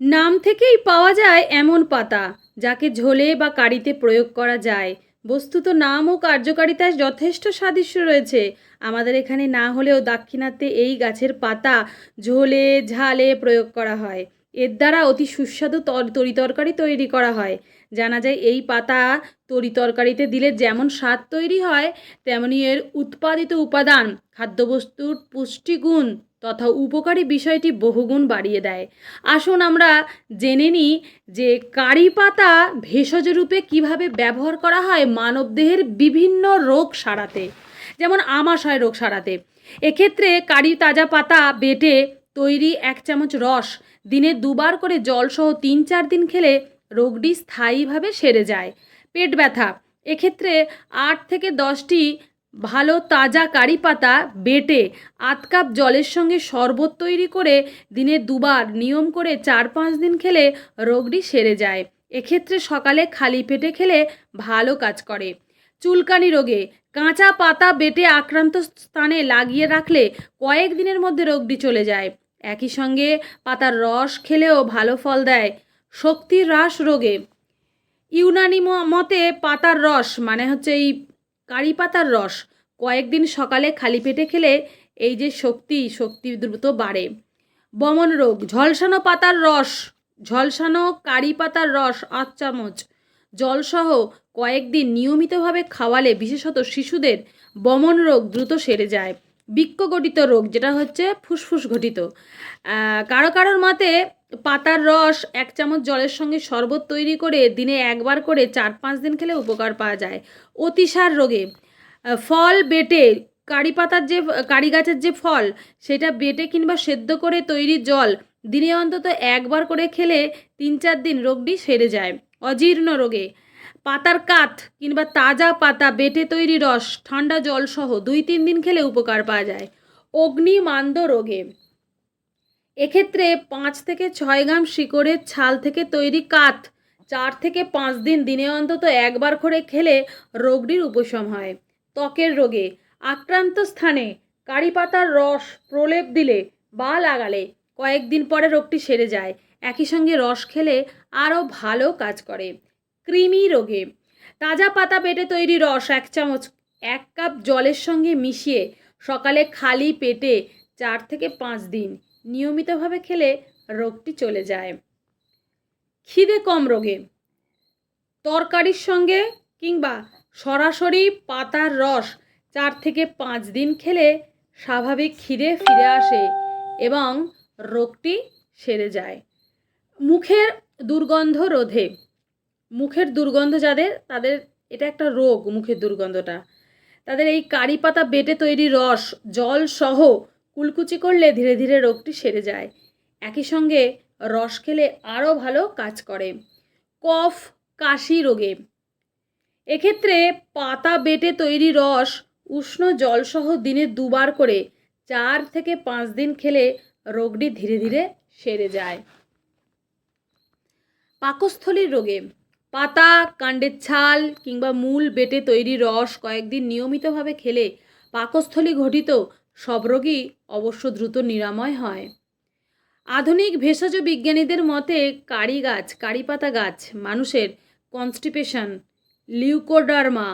নাম থেকেই পাওয়া যায় এমন পাতা, যাকে ঝোলে বা কারিতে প্রয়োগ করা যায়। বস্তুত নাম ও কার্যকারিতায় যথেষ্ট সাদৃশ্য রয়েছে। আমাদের এখানে না হলেও দাক্ষিণাত্যে এই গাছের পাতা ঝোলে, ঝালে প্রয়োগ করা হয়। এর দ্বারা অতি সুস্বাদু তর তরিতরকারি তৈরি করা হয়। জানা যায় এই পাতা তরিতরকারিতে দিলে যেমন স্বাদ তৈরি হয়, তেমনি এর উৎপাদিত উপাদান, খাদ্যবস্তুর পুষ্টিগুণ তথা উপকারী বিষয়টি বহুগুণ বাড়িয়ে দেয়। আসুন আমরা জেনে নিই যে কারি পাতা ভেষজ রূপে কীভাবে ব্যবহার করা হয় মানবদেহের বিভিন্ন রোগ সারাতে, যেমন আমাশয় রোগ সারাতে। এক্ষেত্রে কারি তাজা পাতা বেটে তৈরি এক চামচ রস, দিনে দুবার করে জলসহ তিন চার দিন খেলে রোগটি স্থায়ীভাবে সেরে যায়। পেট ব্যথা, এক্ষেত্রে আট থেকে দশটি ভালো তাজা কারি পাতা বেটে আধ কাপ জলের সঙ্গে শরবত তৈরি করে দিনে দুবার নিয়ম করে চার পাঁচ দিন খেলে রোগটি সেরে যায়। এক্ষেত্রে সকালে খালি পেটে খেলে ভালো কাজ করে। চুলকানি রোগে কাঁচা পাতা বেটে আক্রান্ত স্থানে লাগিয়ে রাখলে কয়েক দিনের মধ্যে রোগটি চলে যায়। একই সঙ্গে পাতার রস খেলেও ভালো ফল দেয়। শক্তি হ্রাস রোগে। ইউনানি মতে পাতার রস মানে হচ্ছে এই কারি পাতার রস। কয়েকদিন সকালে খালি পেটে খেলে এই যে শক্তি শক্তি দ্রুত বাড়ে। বমন রোগ, ঝলসানো পাতার রস, ঝলসানো কারি পাতার রস, আধ চামচ। জলসহ কয়েকদিন নিয়মিতভাবে খাওয়ালে বিশেষত শিশুদের বমন রোগ দ্রুত সেরে যায়। বৃক্কঘটিত রোগ, যেটা হচ্ছে ফুসফুস ঘটিত কারও কারোর মতে পাতার রস, এক চামচ জলের সঙ্গে শরবত তৈরি করে দিনে একবার করে চার পাঁচ দিন খেলে উপকার পাওয়া যায়। অতিসার রোগে ফল বেটে কারি পাতার যে, কারি গাছের যে ফল, সেটা বেটে কিংবা সেদ্ধ করে তৈরি জল দিনে অন্তত একবার করে খেলে তিন চার দিন রোগটি সেরে যায়। অজীর্ণ রোগে, পাতার কাঠ কিংবা তাজা পাতা বেটে তৈরি রস, ঠান্ডা জল সহ দুই তিন দিন খেলে উপকার পাওয়া যায়। অগ্নিমান্দ রোগে এক্ষেত্রে পাঁচ থেকে ছয় গ্রাম শিকড়ের ছাল থেকে তৈরি কাঠ, চার থেকে পাঁচ দিন দিনে অন্তত একবার করে খেলে রোগটির উপশম হয়। ত্বকের রোগে আক্রান্ত স্থানে কারি পাতার রস প্রলেপ দিলে বা লাগালে কয়েকদিন পরে রোগটি সেরে যায়। একই সঙ্গে রস খেলে আরও ভালো কাজ করে। কৃমি রোগে তাজা পাতা বেটে তৈরি রস এক চামচ, এক কাপ জলের সঙ্গে মিশিয়ে সকালে খালি পেটে চার থেকে পাঁচ দিন নিয়মিতভাবে খেলে রোগটি চলে যায়। খিদে কম রোগে, তরকারির সঙ্গে কিংবা সরাসরি পাতার রস চার থেকে পাঁচ দিন খেলে স্বাভাবিক খিদে ফিরে আসে এবং রোগটি সেরে যায়। মুখের দুর্গন্ধ রোধে, মুখের দুর্গন্ধ যাদের, তাদের এটা একটা রোগ মুখের দুর্গন্ধটা। তাদের এই কারি পাতা বেটে তৈরি রস, জল সহ কুলকুচি করলে ধীরে ধীরে রোগটি সেরে যায়। একই সঙ্গে রস খেলে আরও ভালো কাজ করে। কফ, কাশি রোগে। এক্ষেত্রে পাতা বেটে তৈরি রস উষ্ণ জলসহ দিনে দুবার করে চার থেকে পাঁচ দিন খেলে রোগটি ধীরে ধীরে সেরে যায়। পাকস্থলীর রোগে। পাতা, কাণ্ডের ছাল কিংবা মূল বেটে তৈরি রস কয়েকদিন নিয়মিতভাবে খেলে পাকস্থলী ঘটিত সব রোগই অবশ্য দ্রুত নিরাময় হয়। আধুনিক ভেষজ বিজ্ঞানীদের মতে কারি গাছ, কারি পাতা গাছ, মানুষের কনস্টিপেশন লিউকোডার্মা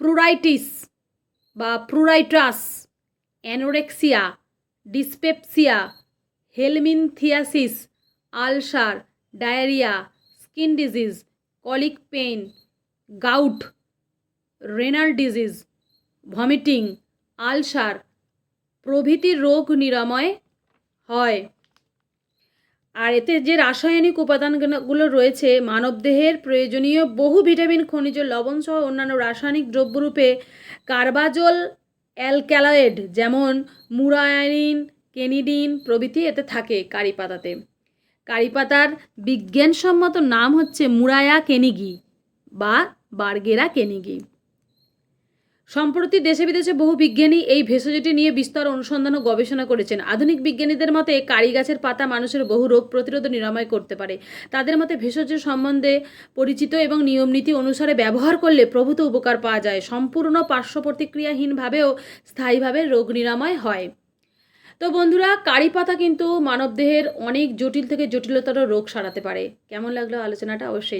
প্রুরাইটিস বা pruritus anorexia dyspepsia helminthiasis ulcer diarrhoea skin disease colic pain gout renal disease vomiting ulcer প্রভৃতি রোগ নিরাময় হয়। আর এতে যে রাসায়নিক উপাদানগুলো রয়েছে, মানবদেহের প্রয়োজনীয় বহু ভিটামিন, খনিজ, লবণ সহ অন্যান্য রাসায়নিক দ্রব্যরূপে কার্বাজল অ্যালক্যালয়েড যেমন মুরায়ানিন কেনিডিন প্রভৃতি এতে থাকে কারি পাতাতে কারি পাতার বিজ্ঞানসম্মত নাম হচ্ছে মুরায়া কেনিগি বা বার্গেরা কেনিগি। সম্প্রতি দেশে বিদেশে বহু বিজ্ঞানী এই ভেষজটি নিয়ে বিস্তর অনুসন্ধান ও গবেষণা করেছেন। আধুনিক বিজ্ঞানীদের মতে কারি গাছের পাতা মানুষের বহু রোগ প্রতিরোধ নিরাময় করতে পারে। তাদের মতে, ভেষজ সম্বন্ধে পরিচিত এবং নিয়মনীতি অনুসারে ব্যবহার করলে প্রভূত উপকার পাওয়া যায়। সম্পূর্ণ পার্শ্ব প্রতিক্রিয়াহীনভাবেও স্থায়ীভাবে রোগ নিরাময় হয়। তো বন্ধুরা, কারি পাতা কিন্তু মানবদেহের অনেক জটিল থেকে জটিলতর রোগ সারাতে পারে। কেমন লাগল আলোচনাটা? অবশ্যই